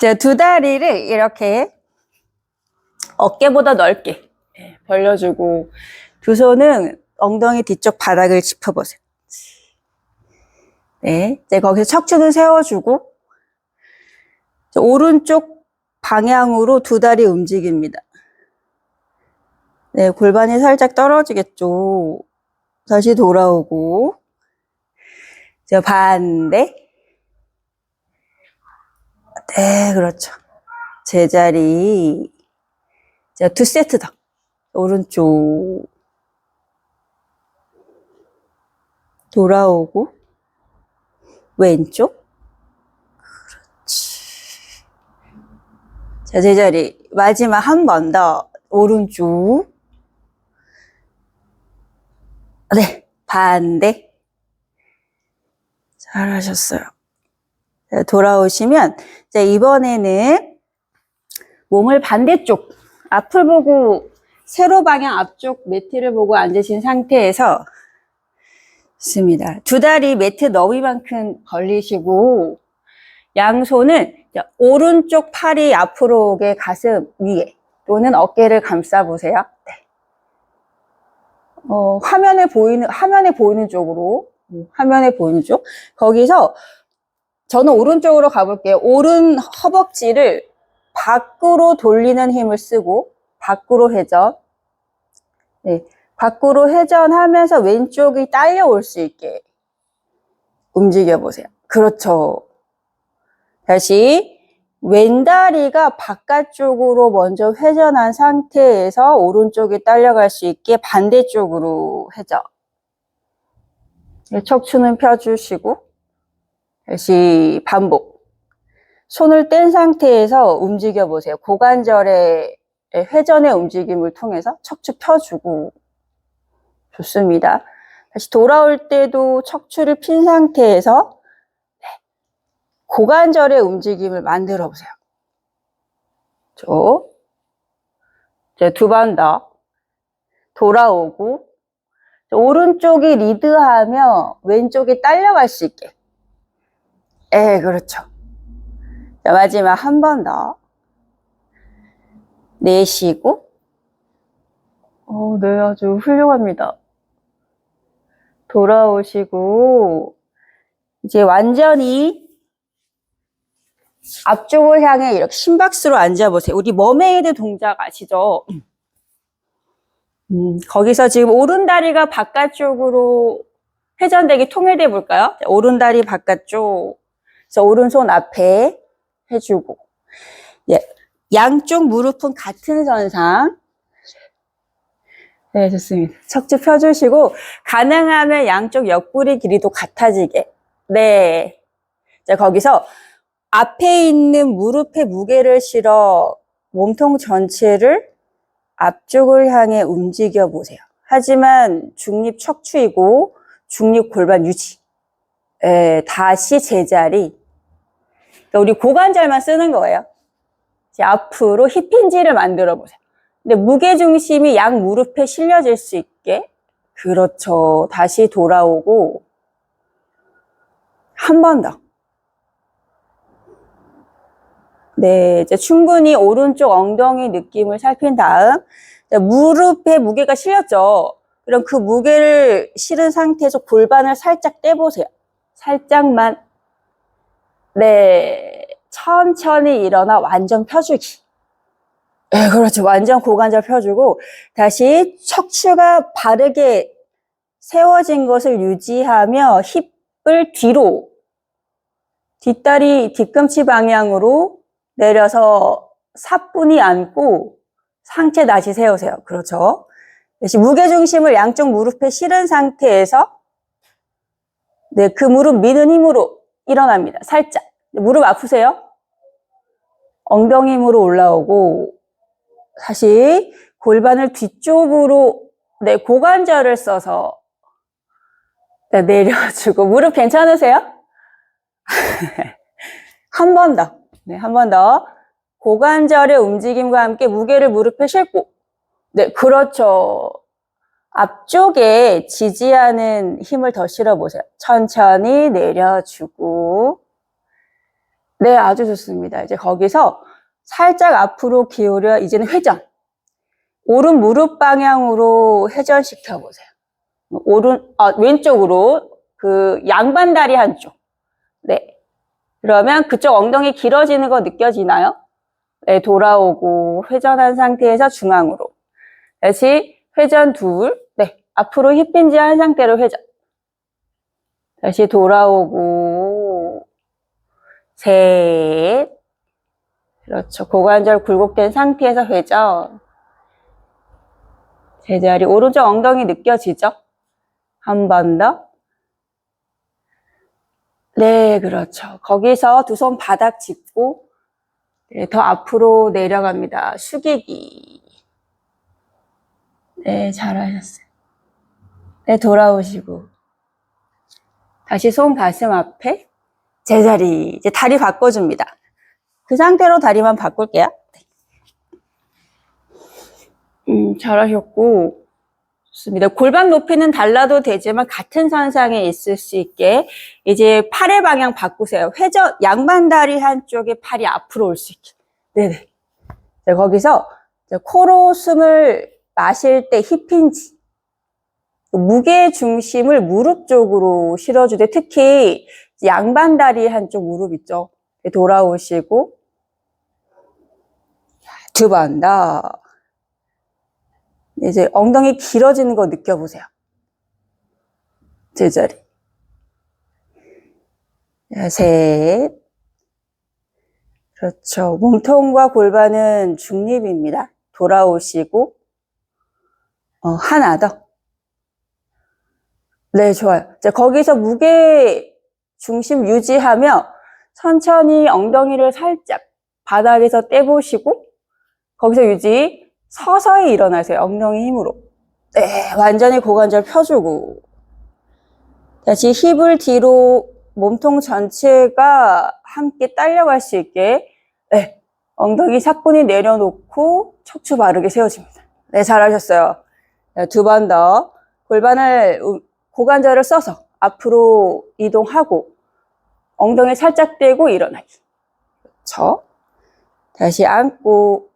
자, 두 다리를 이렇게 어깨보다 넓게 네, 벌려주고 두 손은 엉덩이 뒤쪽 바닥을 짚어보세요. 네, 이제 거기서 척추는 세워주고 자, 오른쪽 방향으로 두 다리 움직입니다. 네, 골반이 살짝 떨어지겠죠. 다시 돌아오고 자, 반대 네, 그렇죠. 제자리. 자, 두 세트 더. 오른쪽. 돌아오고. 왼쪽. 그렇지. 자, 제자리. 마지막 한 번 더. 오른쪽. 네, 반대. 잘하셨어요. 자, 돌아오시면 자, 이번에는 몸을 반대쪽 앞을 보고 세로 방향 앞쪽 매트를 보고 앉으신 상태에서 좋습니다. 두 다리 매트 너비만큼 벌리시고 양손은 자, 오른쪽 팔이 앞으로 오게 가슴 위에 또는 어깨를 감싸 보세요. 네. 어, 화면에 보이는 화면에 보이는 쪽으로 음, 화면에 보이는 쪽 거기서 저는 오른쪽으로 가볼게요. 오른 허벅지를 밖으로 돌리는 힘을 쓰고 밖으로 회전. 네, 밖으로 회전하면서 왼쪽이 딸려올 수 있게 움직여 보세요. 그렇죠. 다시 왼다리가 바깥쪽으로 먼저 회전한 상태에서 오른쪽이 딸려갈 수 있게 반대쪽으로 회전. 네, 척추는 펴주시고 다시 반복. 손을 뗀 상태에서 움직여 보세요. 고관절의 회전의 움직임을 통해서 척추 펴주고 좋습니다. 다시 돌아올 때도 척추를 핀 상태에서 네, 고관절의 움직임을 만들어 보세요. 두번 더. 돌아오고 오른쪽이 리드하며 왼쪽이 딸려갈 수 있게 예, 그렇죠. 자, 마지막 한 번 더. 내쉬고. 어, 네, 아주 훌륭합니다. 돌아오시고, 이제 완전히 앞쪽을 향해 이렇게 심박수로 앉아보세요. 우리 머메이드 동작 아시죠? 음, 거기서 지금 오른 다리가 바깥쪽으로 회전되게 통일돼 볼까요? 자, 오른 다리 바깥쪽. 그래서 오른손 앞에 해주고, 예, 양쪽 무릎은 같은 선상. 네, 좋습니다. 척추 펴주시고, 가능하면 양쪽 옆구리 길이도 같아지게. 네. 자, 거기서 앞에 있는 무릎에 무게를 실어 몸통 전체를 앞쪽을 향해 움직여 보세요. 하지만 중립 척추이고 중립 골반 유지. 에, 다시 제자리. 그러니까 우리 고관절만 쓰는 거예요. 이제 앞으로 힙힌지를 만들어 보세요. 근데 무게 중심이 양 무릎에 실려질 수 있게. 그렇죠. 다시 돌아오고 한 번 더. 네, 이제 충분히 오른쪽 엉덩이 느낌을 살핀 다음 무릎에 무게가 실렸죠. 그럼 그 무게를 실은 상태에서 골반을 살짝 떼보세요. 살짝만. 네. 천천히 일어나 완전 펴주기. 네, 그렇죠. 완전 고관절 펴주고, 다시 척추가 바르게 세워진 것을 유지하며 힙을 뒤로, 뒷다리, 뒤꿈치 방향으로 내려서 사뿐히 안고 상체 다시 세우세요. 그렇죠. 다시 무게중심을 양쪽 무릎에 실은 상태에서 네, 그 무릎 미는 힘으로 일어납니다. 살짝. 무릎 아프세요? 엉덩이 힘으로 올라오고 다시 골반을 뒤쪽으로 네, 고관절을 써서 네, 내려주고 무릎 괜찮으세요? 한 번 더. 네, 한 번 더. 고관절의 움직임과 함께 무게를 무릎에 싣고 네, 그렇죠. 앞쪽에 지지하는 힘을 더 실어 보세요. 천천히 내려주고, 네, 아주 좋습니다. 이제 거기서 살짝 앞으로 기울여 이제는 회전. 오른 무릎 방향으로 회전시켜 보세요. 오른, 아, 왼쪽으로 그 양반 다리 한쪽. 네. 그러면 그쪽 엉덩이 길어지는 거 느껴지나요? 네, 돌아오고 회전한 상태에서 중앙으로. 다시 회전 둘. 네, 앞으로 힙힌지 한 상태로 회전. 다시 돌아오고 셋. 그렇죠. 고관절 굴곡된 상태에서 회전. 제자리 오른쪽 엉덩이 느껴지죠? 한 번 더. 네, 그렇죠. 거기서 두 손 바닥 짚고 네, 더 앞으로 내려갑니다. 숙이기. 네, 잘하셨어요. 네, 돌아오시고. 다시 손 가슴 앞에 제자리. 이제 다리 바꿔줍니다. 그 상태로 다리만 바꿀게요. 네. 음, 잘하셨고. 좋습니다. 골반 높이는 달라도 되지만 같은 선상에 있을 수 있게 이제 팔의 방향 바꾸세요. 회전, 양반 다리 한쪽에 팔이 앞으로 올 수 있게. 네네. 자, 거기서 코로 숨을 마실 때 힙힌지. 무게 중심을 무릎 쪽으로 실어주되 특히 양반 다리 한쪽 무릎 있죠. 돌아오시고 두 번 더. 이제 엉덩이 길어지는 거 느껴보세요. 제자리. 자, 셋. 그렇죠. 몸통과 골반은 중립입니다. 돌아오시고, 어, 하나 더. 네, 좋아요. 자, 거기서 무게 중심 유지하며 천천히 엉덩이를 살짝 바닥에서 떼보시고, 거기서 유지, 서서히 일어나세요. 엉덩이 힘으로. 네, 완전히 고관절 펴주고. 다시 힙을 뒤로 몸통 전체가 함께 딸려갈 수 있게, 네, 엉덩이 사뿐히 내려놓고 척추 바르게 세워집니다. 네, 잘하셨어요. 두 번 더. 골반을, 우- 고관절을 써서 앞으로 이동하고, 엉덩이 살짝 떼고 일어나기. 그렇죠. 다시 앉고,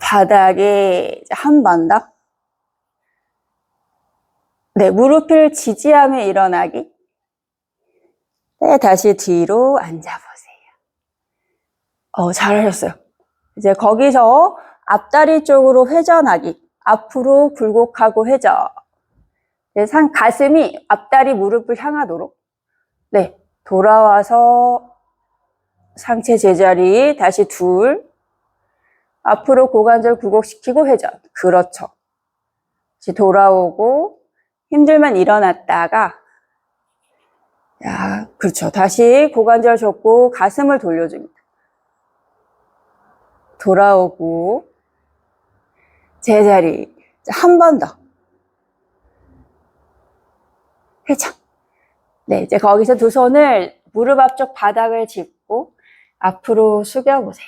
바닥에 한 번 더. 네, 무릎을 지지하며 일어나기. 네, 다시 뒤로 앉아보세요. 어, 잘하셨어요. 이제 거기서 앞다리 쪽으로 회전하기. 앞으로 굴곡하고 회전. 네, 상, 가슴이 앞다리 무릎을 향하도록. 네, 돌아와서 상체 제자리. 다시 둘. 앞으로 고관절 굴곡시키고 회전. 그렇죠. 다시 돌아오고 힘들면 일어났다가 야, 그렇죠. 다시 고관절 접고 가슴을 돌려줍니다. 돌아오고 제자리 한 번 더. 회전. 네, 이제 거기서 두 손을 무릎 앞쪽 바닥을 짚고 앞으로 숙여보세요.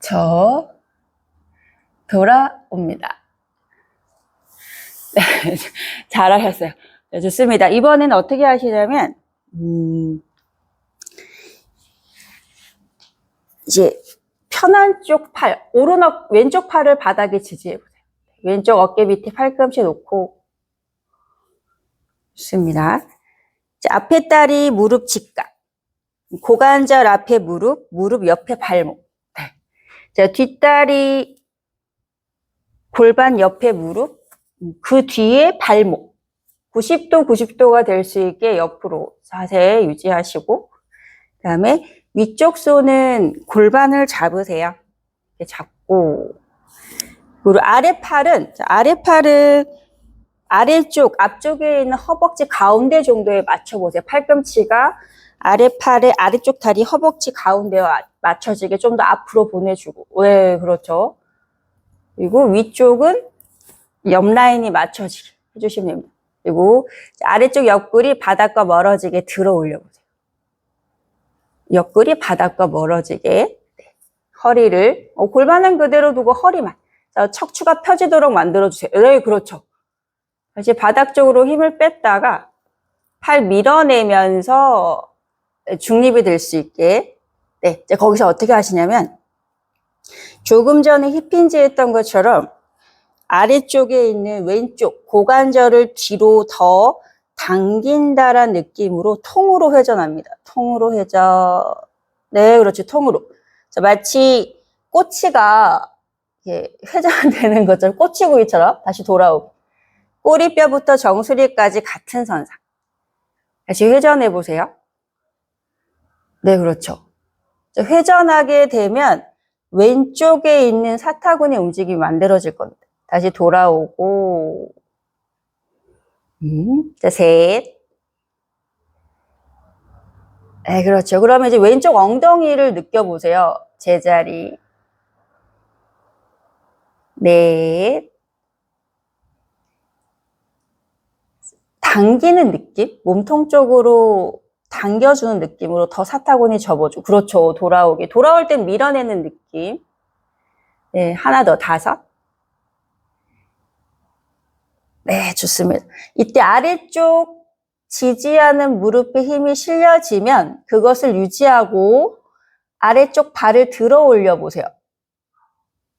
저 돌아옵니다. 네, 잘하셨어요. 네, 좋습니다. 이번에는 어떻게 하시냐면 음, 이제 편한 쪽 팔, 오른 어, 왼쪽 팔을 바닥에 지지해 보세요. 왼쪽 어깨 밑에 팔꿈치 놓고 좋습니다. 이제 앞에 다리 무릎 직각, 고관절 앞에 무릎, 무릎 옆에 발목. 네. 자, 뒷다리 골반 옆에 무릎, 그 뒤에 발목. 90도, 90도가 될 수 있게 옆으로 자세 유지하시고, 그 다음에 위쪽 손은 골반을 잡으세요. 잡고, 그리고 아래팔은, 자, 아래팔은 아래쪽, 앞쪽에 있는 허벅지 가운데 정도에 맞춰보세요. 팔꿈치가 아래팔의 아래쪽 다리 허벅지 가운데에 맞춰지게 좀 더 앞으로 보내주고. 네, 그렇죠. 그리고 위쪽은 옆 라인이 맞춰지게 해주시면 됩니다. 그리고 아래쪽 옆구리 바닥과 멀어지게 들어 올려보세요. 옆구리 바닥과 멀어지게 네. 허리를 어, 골반은 그대로 두고 허리만 자, 척추가 펴지도록 만들어주세요. 네, 그렇죠. 다시 바닥 쪽으로 힘을 뺐다가 팔 밀어내면서 중립이 될 수 있게. 네, 이제 거기서 어떻게 하시냐면, 조금 전에 힙힌지 했던 것처럼 아래쪽에 있는 왼쪽 고관절을 뒤로 더 당긴다란 느낌으로 통으로 회전합니다. 통으로 회전. 네, 그렇죠. 통으로. 자, 마치 꼬치가 회전되는 것처럼 꼬치구이처럼 다시 돌아오고 꼬리뼈부터 정수리까지 같은 선상. 다시 회전해 보세요. 네, 그렇죠. 자, 회전하게 되면 왼쪽에 있는 사타구니 움직임이 만들어질 겁니다. 다시 돌아오고, 음, 자, 셋. 네, 그렇죠. 그러면 이제 왼쪽 엉덩이를 느껴보세요. 제자리. 넷. 당기는 느낌? 몸통 쪽으로 당겨주는 느낌으로 더 사타구니 접어주고. 그렇죠. 돌아오게. 돌아올 땐 밀어내는 느낌. 네, 하나 더, 다섯. 네, 좋습니다. 이때 아래쪽 지지하는 무릎에 힘이 실려지면 그것을 유지하고 아래쪽 발을 들어 올려 보세요.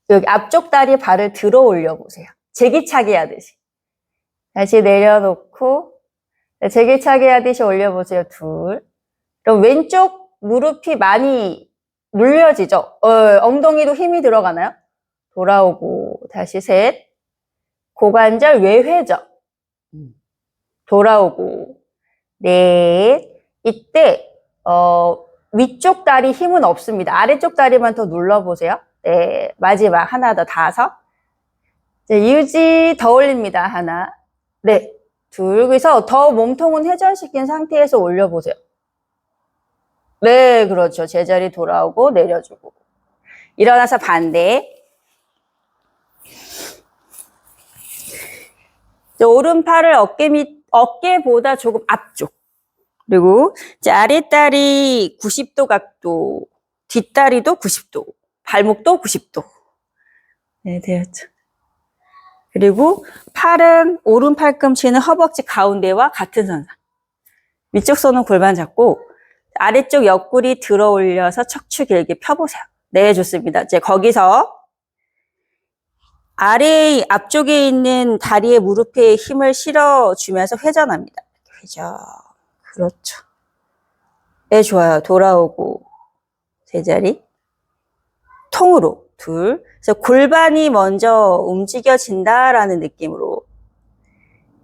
여기 앞쪽 다리 발을 들어 올려 보세요. 제기차기 하듯이. 다시 내려놓고 제기차기 하듯이 올려 보세요. 둘. 그럼 왼쪽 무릎이 많이 눌려지죠? 어, 엉덩이도 힘이 들어가나요? 돌아오고 다시 셋. 고관절 외회전. 돌아오고 넷. 이때 어, 위쪽 다리 힘은 없습니다. 아래쪽 다리만 더 눌러보세요. 네, 마지막 하나 더 다섯. 이제 유지 더 올립니다. 하나, 네, 둘. 그래서 더 몸통은 회전시킨 상태에서 올려보세요. 네, 그렇죠. 제자리 돌아오고 내려주고. 일어나서 반대. 이제 오른팔을 어깨 밑, 어깨보다 조금 앞쪽. 그리고 이제 아랫다리 90도 각도, 뒷다리도 90도, 발목도 90도. 네, 되었죠. 그리고 팔은 오른 팔꿈치는 허벅지 가운데와 같은 선상. 위쪽 손은 골반 잡고 아래쪽 옆구리 들어 올려서 척추 길게 펴보세요. 네, 좋습니다. 이제 거기서 아래 앞쪽에 있는 다리의 무릎에 힘을 실어주면서 회전합니다. 회전. 그렇죠. 네, 좋아요. 돌아오고 제자리. 통으로 둘. 그래서 골반이 먼저 움직여진다라는 느낌으로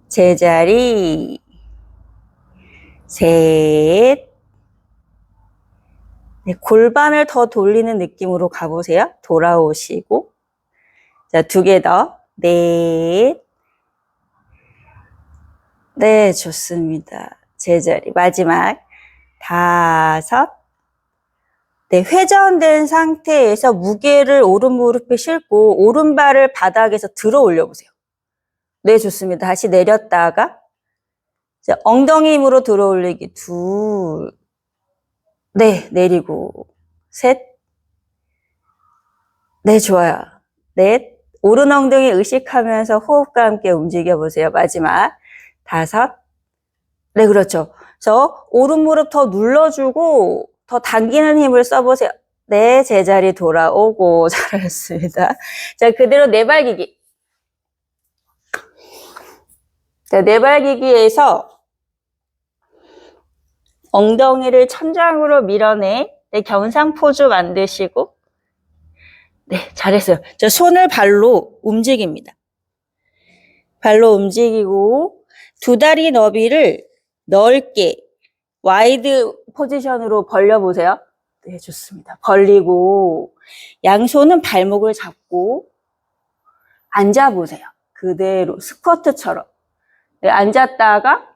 제자리 셋. 네, 골반을 더 돌리는 느낌으로 가보세요. 돌아오시고 자, 두 개 더. 넷. 네, 좋습니다. 제자리. 마지막. 다섯. 네, 회전된 상태에서 무게를 오른 무릎에 싣고 오른발을 바닥에서 들어 올려 보세요. 네, 좋습니다. 다시 내렸다가 자, 엉덩이 힘으로 들어 올리기. 둘. 네, 내리고. 셋. 네, 좋아요. 넷. 오른 엉덩이 의식하면서 호흡과 함께 움직여 보세요. 마지막. 다섯. 네, 그렇죠. 그래서 오른 무릎 더 눌러주고 더 당기는 힘을 써보세요. 네, 제자리 돌아오고 잘하셨습니다. 자, 그대로 내발기기. 자, 내발기기에서 엉덩이를 천장으로 밀어내 네, 경상 포즈 만드시고 네, 잘했어요. 저 손을 발로 움직입니다. 발로 움직이고 두 다리 너비를 넓게 와이드 포지션으로 벌려보세요. 네, 좋습니다. 벌리고 양손은 발목을 잡고 앉아보세요. 그대로 스쿼트처럼. 네, 앉았다가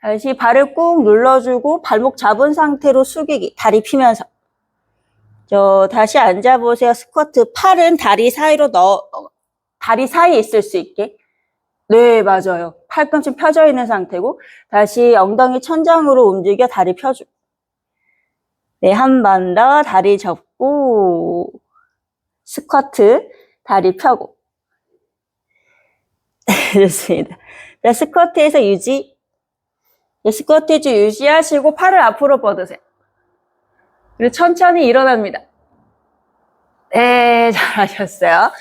다시 발을 꾹 눌러주고 발목 잡은 상태로 숙이기. 다리 피면서. 저 다시 앉아보세요. 스쿼트. 팔은 다리 사이로 넣어, 다리 사이에 있을 수 있게. 네, 맞아요. 팔꿈치 펴져 있는 상태고, 다시 엉덩이 천장으로 움직여 다리 펴주고. 네, 한 번 더 다리 접고, 스쿼트, 다리 펴고. 네, 좋습니다. 자, 스쿼트에서 유지. 네, 스쿼티지 유지하시고 팔을 앞으로 뻗으세요. 그리고 천천히 일어납니다. 네, 잘하셨어요.